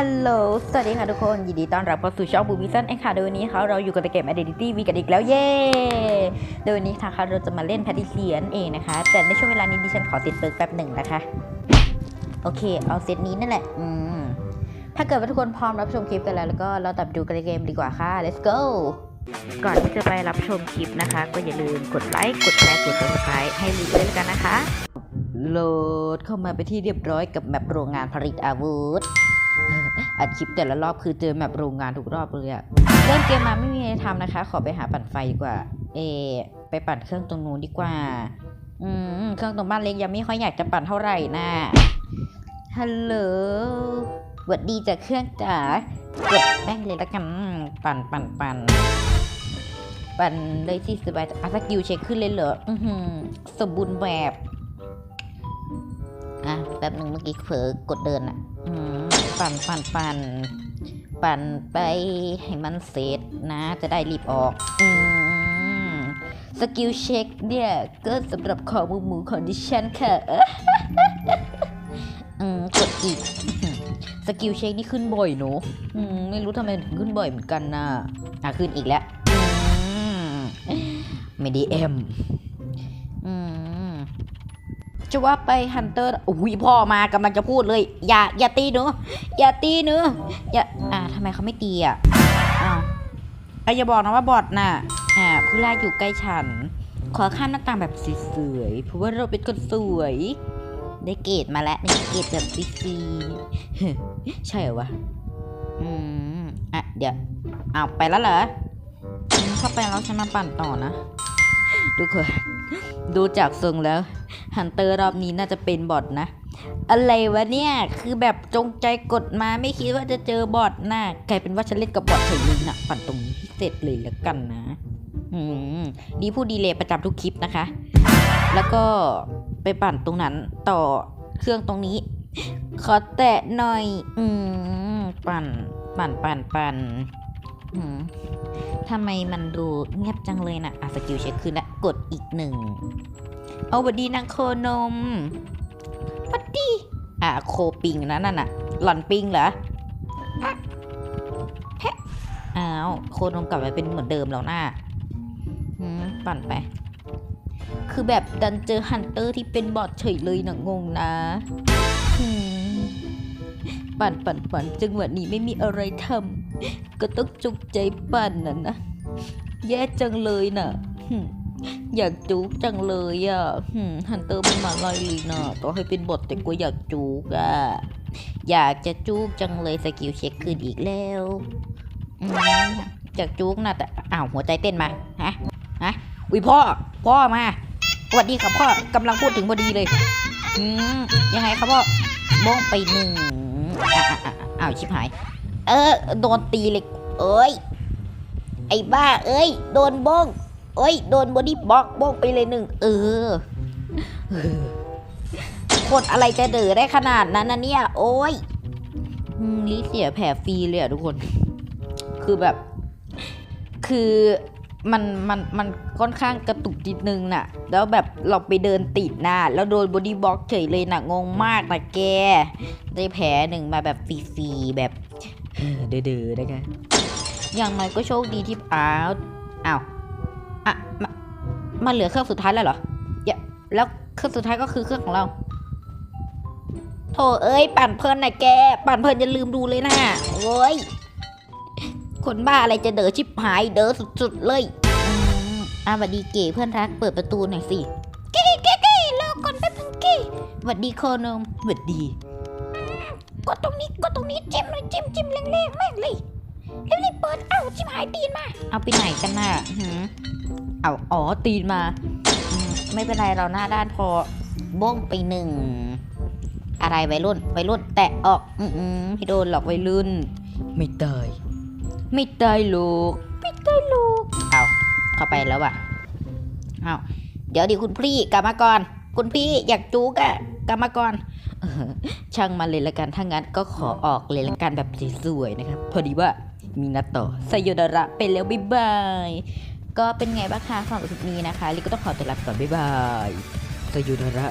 ฮัลโหล สวัสดีค่ะทุกคน ยินดีต้อนรับเข้าสู่ช่องบูมิสันเองค่ะ โดยวันนี้ค่ะเราอยู่กับเกม Identity V กันอีกแล้วเย้ โดยวันนี้นะคะเราจะมาเล่นแพทริเซียนเองนะคะ แต่ในช่วงเวลานี้ดิฉันขอติดเปิร์กแป๊บหนึ่งนะคะ โอเค เอาเซตนี้นั่นแหละ อืม ถ้าเกิดว่าทุกคนพร้อมรับชมคลิปกันแล้วแล้วก็เราตับดูกันในเกมดีกว่าค่ะ let's go ก่อนที่จะไปรับชมคลิปนะคะ ก็อย่าลืมกดไลค์ กดแชร์ กด subscribe ให้รีด้วยกันนะคะ โหลดเข้ามาไปที่เรียบร้อยกับแมปโรงงานผลิตอาวุธ อัดคลิปแต่ละรอบคือเจอแมปโรงงานทุกรอบเลยอะเริ่มเกมมาไม่มีอะไรทำนะคะ ขอไปหาปั่นไฟดีกว่า เอ ไปปั่นเครื่องตรงนู้นดีกว่า อืม เครื่องตรงบ้านเล็กยังไม่ค่อยอยากจะปั่นเท่าไหร่นะฮัลโหลหวัดดีจากเครื่องจ๋ากดแม่งเลยละกัน ปั่นปั่นปั่นปั่นเลยที่สบายอะสกิลเช็คขึ้นเลยเหรอ อือหือสมบูรณ์แบบ อะแป๊บหนึ่งเมื่อกี้เผลอกดเดินอะ อืม ปั่นปั่นปั่นปั่นไปให้มันเสร็จนะ จะได้รีบออกอืมสกิลเช็คเนี่ย ก็สำหรับขอมูหมูของดิฉันค่ะอืมกดอีกสกิลเช็คนี่ขึ้นบ่อยเนอะอืมไม่รู้ทำไมถึงขึ้นบ่อยเหมือนกันนะอะขึ้นอีกแล้วไม่ด้เอ็มอืม จะว่าไปฮันเตอร์อุ้ยพ่อมากำลังจะพูดเลย อย่าอย่าตีหนูอย่าตีหนูอย่าอ่าทำไมเขาไม่ตีอะอ้าวอย่าบอกนะว่าบอดน่ะอ่าผู้ล่าอยู่ใกล้ฉัน ขอข้ามหน้าต่างแบบสวยๆเพราะว่าเราเป็นคนสวย ได้เกรดมาแล้วได้เกรดแบบซีใช่เหรอวะอืมอะเดี๋ยวอ้าวไปแล้วเหรอเข้าไปแล้วฉันมาปั่นต่อนะดูคนดูจากทรงแล้ว ฮันเตอร์รอบนี้น่าจะเป็นบอทนะ อะไรวะเนี่ย คือแบบจงใจกดมาไม่คิดว่าจะเจอบอทนะกลายเป็นว่าฉันเล่นกับบอทเฉยเลยนะปั่นตรงนี้พิเศษเลยแล้วกันนะอืมดีผู้ดีเลยประจำทุกคลิปนะคะ แล้วก็ไปปั่นตรงนั้นต่อเครื่องตรงนี้ ขอแตะหน่อย อืมปั่นปั่นปั่นปั่นทำไมมันดูเงียบจังเลยนะอะสกิลเช็คขึ้นแล้วกดอีกหนึ่ง เอาวัดดีนางโคนมวัดดีอะโคปิงนะนั่นน่ะ หล่อนปิงเหรอแพะอ้าวโคนมกลับมาเป็นเหมือนเดิมแล้วน่ะอืมปั่นไป คือแบบดันเจอฮันเตอร์ที่เป็นบอทเฉยเลยนะงงนะปั่นปั่นปั่นจังหวะนี้ไม่มีอะไรทำก็ต้องจุกใจปั่นน่ะนะ แย่จังเลยน่ะ อยากจูกจังเลยอะฮันเตอร์ไม่มาไล่เลยนะต่อให้เป็นบทแต่ก็อยากจูกอะ อยากจะจูกจังเลยสกิลเช็คคืนอีกแล้วอยากจูกนะแต่อ้าวหัวใจเต้นมาฮะฮะอุ้ยพ่อ พ่อมาสวัสดีครับพ่อกำลังพูดถึงพอดีเลยอืมยังไงครับพ่อบ้องไปหนึ่งอ้าวชิบหาย เออโดนตีเลยเอ้ยไอ้บ้าเอ้ย โดนบ้อง เอ้ย โดนบอดี้บล็อกบล็อกไปเลยหนึ่ง เออคนอะไรจะเดือได้ขนาดนั้นนะเนี่ย โอ้ยอืมลิเสียแผลฟรีเลยอะทุกคน คือแบบ คือมันมันมันค่อนข้างกระตุกนิดนึงน่ะ แล้วแบบเราไปเดินติดหน้า แล้วโดนบอดี้บล็อกเฉยเลยน่ะ งงมากนะแก ได้แผลหนึ่งมาแบบฟรีๆแบบเดือดๆนะคะอย่างน้อยก็โชคดีที่อ้าวอ้าวอะมา มาเหลือเครื่องสุดท้ายแล้วเหรออย่าแล้วเครื่องสุดท้ายก็คือเครื่องของเรา โถเอ้ย ปั่นเพลินนะแก ปั่นเพลินจะลืมดูเลยนะโอ้ย คนบ้าอะไรจะเด๋อชิบหาย เด๋อสุดๆเลยอืมอะหวัดดีเก๋เพื่อนรักเปิดประตูหน่อยสิเก๋เก๋เก๋รอก่อนแป๊บนึงเก๋หวัดดีโคนมหวัดดีกดตรงนี้กดตรงนี้จิ้มเลยจิ้มจิ้มแรงๆแม่งเลยรีบๆเปิดเอ้าชิบหายตีนมา เอาไปไหนกันน่ะหืม เอาอ๋อตีนมาอืมไม่เป็นไรเราหน้าด้านพอบ้งไปหนึ่ง อะไรวัยรุ่นวัยรุ่น แตะออก อืมๆให้โดนหลอกวัยรุ่น ไม่ตายไม่ตายลูกไม่ตายลูกเอาเข้าไปแล้วอะเอาเดี๋ยวดิคุณพี่กลับมาก่อน คุณพี่อยากจูกอะกลับมาก่อนเออช่างมาเลยละกันถ้างั้นก็ขอออกเลยละกันแบบสวยๆนะครับ พอดีว่ามีนัดต่อไซโยดาระไปแล้วบ๊ายบาย ก็เป็นไงบ้างคะสำหรับคลิปนี้นะคะลิก็ต้องขอตัวลาไปก่อนบ๊ายบายสยูนระ